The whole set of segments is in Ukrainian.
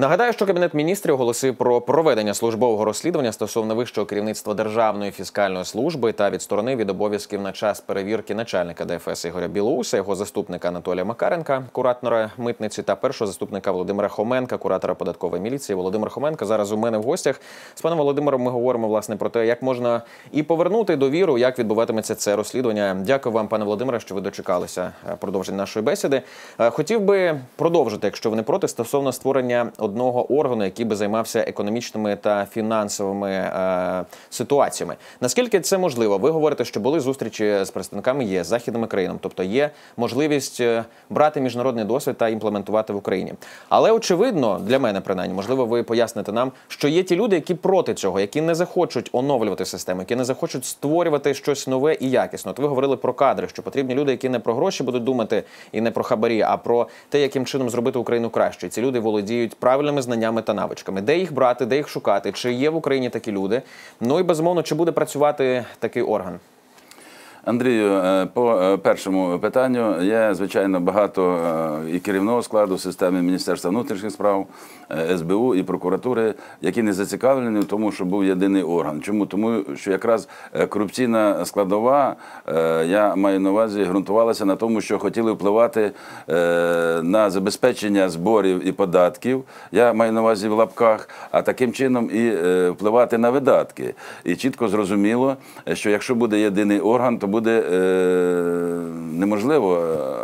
Нагадаю, що кабінет міністрів оголосив про проведення службового розслідування стосовно вищого керівництва Державної фіскальної служби та відсторонив від обов'язків на час перевірки начальника ДФС Ігоря Білоуса, його заступника Анатолія Макаренка, куратора митниці та першого заступника Володимира Хоменка, куратора податкової міліції. Володимир Хоменко зараз у мене в гостях. З паном Володимиром ми говоримо власне про те, як можна і повернути довіру, як відбуватиметься це розслідування. Дякую вам, пане Володимире, що ви дочекалися е, продовження нашої бесіди. Е, Хотів би продовжити, якщо ви не проти, стосовно створення одного органу, який би займався економічними та фінансовими е, ситуаціями. Наскільки це можливо? Ви говорите, що були зустрічі з представниками ЄС, західними країнами, тобто є можливість е, брати міжнародний досвід та імплементувати в Україні. Але очевидно, для мене принаймні, можливо, ви поясните нам, що є ті люди, які проти цього, які не захочуть оновлювати систему, які не захочуть створювати щось нове і якісно. От ви говорили про кадри, що потрібні люди, які не про гроші будуть думати і не про хабарі, а про те, яким чином зробити Україну краще. Ці люди володіють правильними знаннями та навичками. Де їх брати, де їх шукати? Чи є в Україні такі люди? Ну і безумовно, чи буде працювати такий орган? Андрію, е, по е, першому питанню є звичайно багато е, і керівного складу системи Міністерства внутрішніх справ, СБУ і прокуратури, які не зацікавлені в тому, що був єдиний орган. Чому? Тому що якраз корупційна складова, я маю на увазі, ґрунтувалася на тому, що хотіли впливати на забезпечення зборів і податків. Я маю на увазі в лапках, а таким чином і впливати на видатки. І чітко зрозуміло, що якщо буде єдиний орган, то буде е, неможливо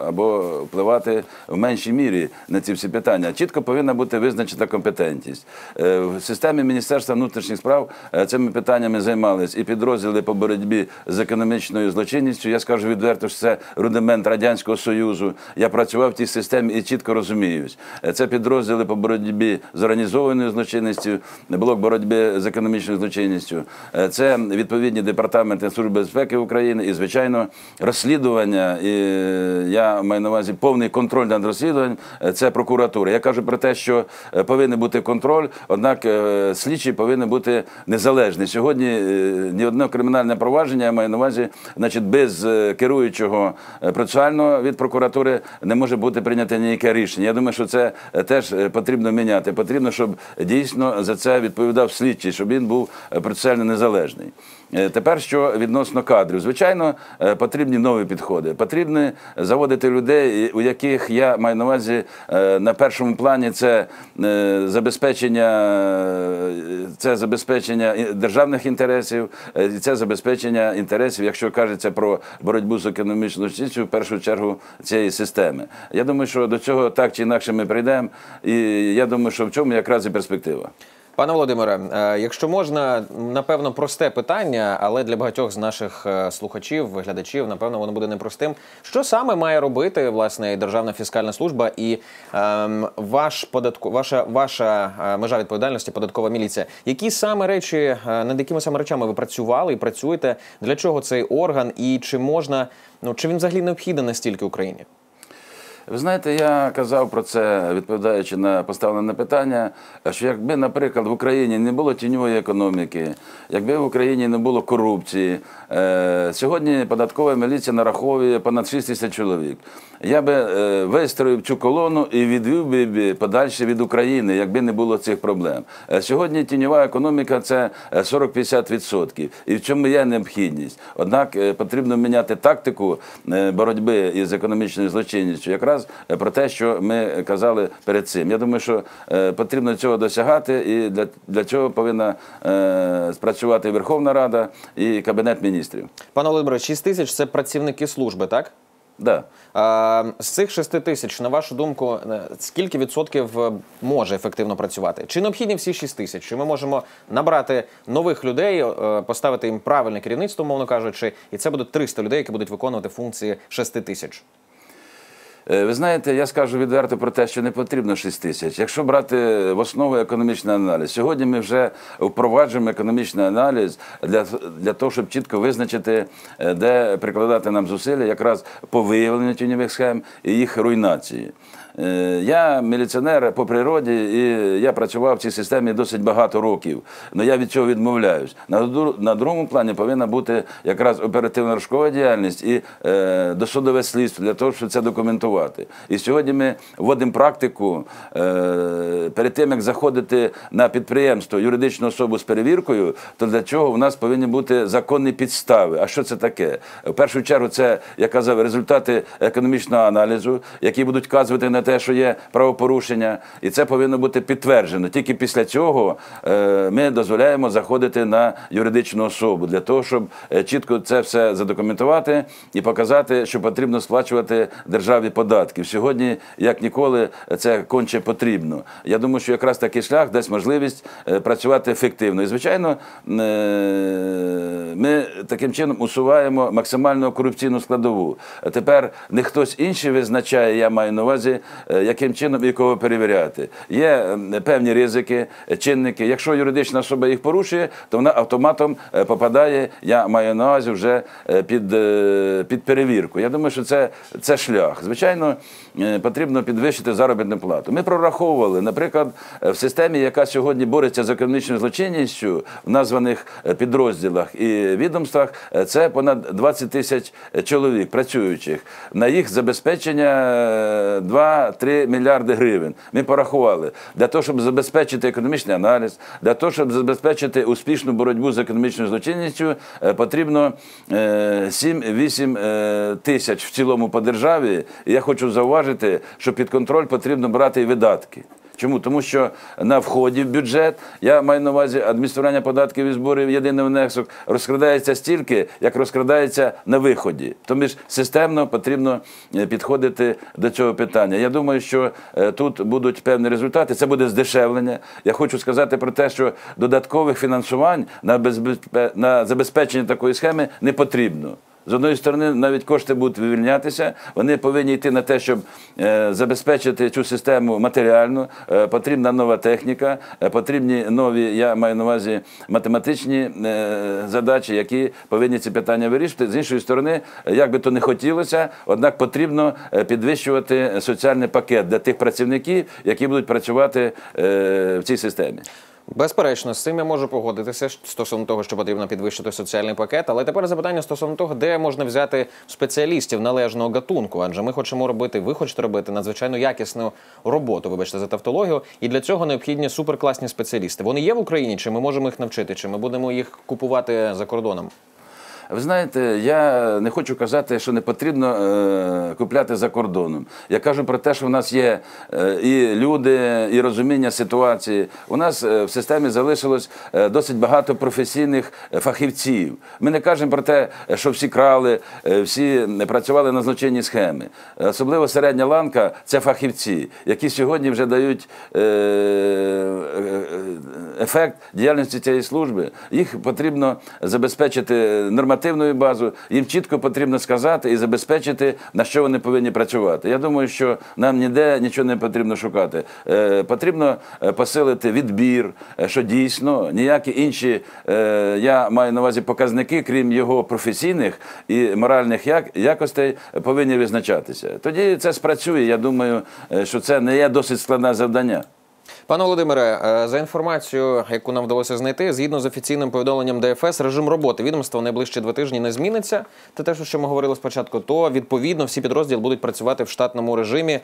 або впливати в меншій мірі на ці всі питання. Чітко повинна бути визначена компетентність. Е, В системі Міністерства внутрішніх справ е, цими питаннями займались і підрозділи по боротьбі з економічною злочинністю. Я скажу відверто, що це рудимент Радянського Союзу. Я працював в тій системі і чітко розуміюсь. Е, Це підрозділи по боротьбі з організованою злочинністю, блок боротьби з економічною злочинністю. Це відповідні департаменти Служби безпеки України і, звичайно, розслідування. І е, маю на увазі повний контроль над розслідуванням. е, Це прокуратура. Я кажу про те, що е, повинен бути контроль, однак е, слідчий повинен бути незалежний. Сьогодні ні одне кримінальне провадження я маю на увазі, значить, без керуючого процесуального від прокуратури не може бути прийнято ніяке рішення. Я думаю, що це теж потрібно міняти. Потрібно, щоб дійсно за це відповідав слідчий, щоб він був процесуально незалежний. Тепер що відносно кадрів, звичайно, потрібні нові підходи. Потрібно заводити людей, у яких я маю на увазі е, на першому плані це е, забезпечення, е, це забезпечення державних інтересів, і це забезпечення інтересів, якщо кажеться про боротьбу з економічною злочинністю, в першу чергу цієї системи. Я думаю, що до цього так чи інакше ми прийдемо, і я думаю, що в чому якраз і перспектива. Пане Володимире, е, якщо можна, напевно, просте питання, але для багатьох з наших е, слухачів, глядачів, напевно, воно буде непростим. Що саме має робити власне Державна фіскальна служба і ем, ваш податку, ваша ваша е, межа відповідальності, податкова міліція? Які саме речі, над якими саме речами ви працювали і працюєте? Для чого цей орган? І чи можна, ну чи він взагалі необхідний настільки Україні? Ви знаєте, я казав про це, відповідаючи на поставлене питання, що якби, наприклад, в Україні не було тіньової економіки, якби в Україні не було корупції, е, сьогодні податкова міліція нараховує понад 6 тисяч чоловік. Я би е, вистроїв цю колону і відвів би подальше від України, якби не було цих проблем. Е, Сьогодні тіньова економіка це е, 40-50%. І в чому є необхідність. Однак е, потрібно міняти тактику е, боротьби із економічною злочинністю, якраз е, про те, що ми казали перед цим. Я думаю, що е, потрібно цього досягати, і для, для цього повинна е, спрацювати Верховна Рада і Кабінет міністрів. Пане Володимире, 6 тисяч це працівники служби, так? Да. А, З цих 6 тисяч, на вашу думку, скільки відсотків може ефективно працювати? Чи необхідні всі 6 тисяч? Чи ми можемо набрати нових людей, поставити їм правильне керівництво, мовно кажучи, і це буде 300 людей, які будуть виконувати функції 6 тисяч? Е, Ви знаєте, я скажу відверто про те, що не потрібно 6 тисяч. Якщо брати в основу економічний аналіз, сьогодні ми вже впроваджуємо економічний аналіз для, для того, щоб чітко визначити, е, де прикладати нам зусилля якраз по виявленню тіньових схем і їх руйнації. Е, Я міліціонер по природі, і я працював в цій системі досить багато років. Але я від цього відмовляюсь. На, на другому плані повинна бути якраз оперативна розшукова діяльність і е, досудове слідство для того, щоб це документувати. І сьогодні ми вводимо практику е, перед тим, як заходити на підприємство юридичну особу з перевіркою, то для чого в нас повинні бути законні підстави. А що це таке? В першу чергу, це я казав, результати економічного аналізу, які будуть вказувати на те, що є правопорушення, і це повинно бути підтверджено. Тільки після цього е, ми дозволяємо заходити на юридичну особу для того, щоб е, чітко це все задокументувати і показати, що потрібно сплачувати державі податки. Сьогодні, як ніколи, це конче потрібно. Я думаю, що якраз такий шлях дасть можливість е, працювати ефективно. І звичайно, ми таким чином усуваємо максимально корупційну складову. Тепер не хтось інший визначає, я маю на увазі, яким чином і кого перевіряти. Є е, певні ризики, е, чинники. Якщо юридична особа їх порушує, то вона автоматом е, попадає, я маю на увазі вже е, під, е, під перевірку. Я думаю, що це, це шлях. Звичайно, е, потрібно підвищити заробітну плату. Ми прораховували, наприклад, е, в системі, яка сьогодні бореться з економічною злочинністю в названих е, підрозділах і відомствах, е, це понад 20 тисяч е, чоловік працюючих. На їх забезпечення е, 2-3 мільярди гривень. Ми порахували для того, щоб забезпечити економічний аналіз, для того, щоб забезпечити успішну боротьбу з економічною злочинністю, е, потрібно е, 7-8 е, тисяч в цілому по державі. І я хочу зауважити, що під контроль потрібно брати і видатки. Чому? Тому що на вході в бюджет, я маю на увазі адміністрування податків і зборів єдиний внесок, розкрадається стільки, як розкрадається на виході. Тому ж системно потрібно е, підходити до цього питання. Я думаю, що е, тут будуть певні результати. Це буде здешевлення. Я хочу сказати про те, що додаткових фінансувань на, забезпечення такої схеми не потрібно. З одної сторони, навіть кошти будуть вивільнятися, вони повинні йти на те, щоб е, забезпечити цю систему матеріально. Е, потрібна нова техніка, е, потрібні нові, я маю на увазі математичні задачі, які повинні ці питання вирішити. З іншої сторони, як би то не хотілося, однак потрібно підвищувати соціальний пакет для тих працівників, які будуть працювати в цій системі. Безперечно, з цим я можу погодитися стосовно того, що потрібно підвищити соціальний пакет. Але тепер запитання стосовно того, де можна взяти спеціалістів належного гатунку, адже ми хочемо робити, ви хочете робити надзвичайно якісну роботу. Вибачте за тавтологію, і для цього необхідні суперкласні спеціалісти. Вони є в Україні, чи ми можемо їх навчити, чи ми будемо їх купувати за кордоном? Ви знаєте, я не хочу казати, що не потрібно е, купляти за кордоном. Я кажу про те, що в нас є е, і люди, і розуміння ситуації. У нас е, в системі залишилось е, досить багато професійних е, фахівців. Ми не кажемо про те, що всі крали, е, всі не працювали на злочинні схеми. Особливо середня ланка це фахівці, які сьогодні вже дають е, е, ефект діяльності цієї служби. Їх потрібно забезпечити нормативною базою, їм чітко потрібно сказати і забезпечити, на що вони повинні працювати. Я думаю, що нам ніде нічого не потрібно шукати. Е, Потрібно е, посилити відбір, е, що дійсно ніякі інші, е, я маю на увазі показники, крім його професійних і моральних як- якостей, повинні визначатися. Тоді це спрацює. Я думаю, е, що це не є досить складне завдання. Пане Володимире, е, за інформацією, яку нам вдалося знайти, згідно з офіційним повідомленням ДФС, режим роботи відомства в найближчі два тижні не зміниться. Це те, що ми говорили спочатку. То відповідно всі підрозділи будуть працювати в штатному режимі.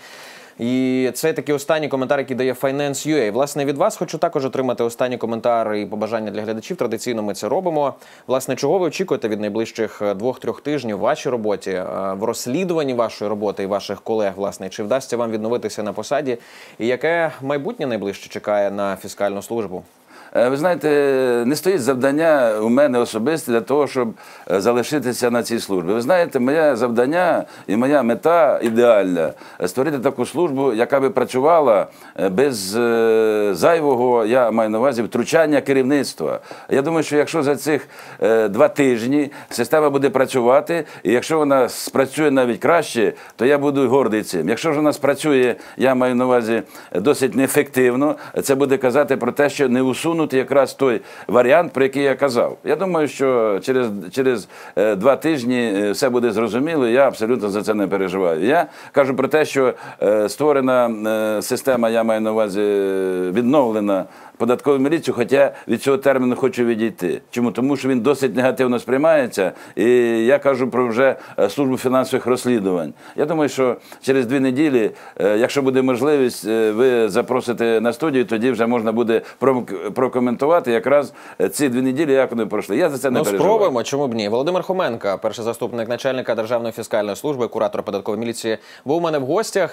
І це такий останній коментар, який дає Finance.ua. Власне, від вас хочу також отримати останні коментар і побажання для глядачів. Традиційно ми це робимо. Власне, чого ви очікуєте від найближчих е, двох-трьох тижнів в вашій роботі, е, в розслідуванні вашої роботи і ваших колег, власне, чи вдасться вам відновитися на посаді? І яке майбутнє найближче чекає на фіскальну службу? Е, Ви знаєте, не стоїть завдання у мене особисто для того, щоб е, залишитися на цій службі. Ви знаєте, моє завдання і моя мета ідеальна створити таку службу, яка би працювала е, без зайвого, я маю на увазі, втручання керівництва. Я думаю, що якщо за цих два тижні система буде працювати, і якщо вона спрацює навіть краще, то я буду гордий цим. Якщо ж вона спрацює, я маю на увазі досить неефективно, це буде казати про те, що не усунуто усунути якраз той варіант, про який я казав. Я думаю, що через, через е, два тижні е, все буде зрозуміло. Я абсолютно за це не переживаю. Я кажу про те, що е, створена система, я маю на увазі відновлена податкову міліцію, хоча від цього терміну хочу відійти. Чому? Тому що він досить негативно сприймається. І я кажу про вже е, службу фінансових розслідувань. Я думаю, що через дві неділі, е, якщо буде можливість, е, ви запросите на студію, тоді вже можна буде прокоментувати якраз ці дві неділі, як вони пройшли. Я за це не Ну, переживаю. спробуємо, чому б ні? Володимир Хоменка, перший заступник начальника Державної фіскальної служби, куратор податкової міліції, був у мене в гостях.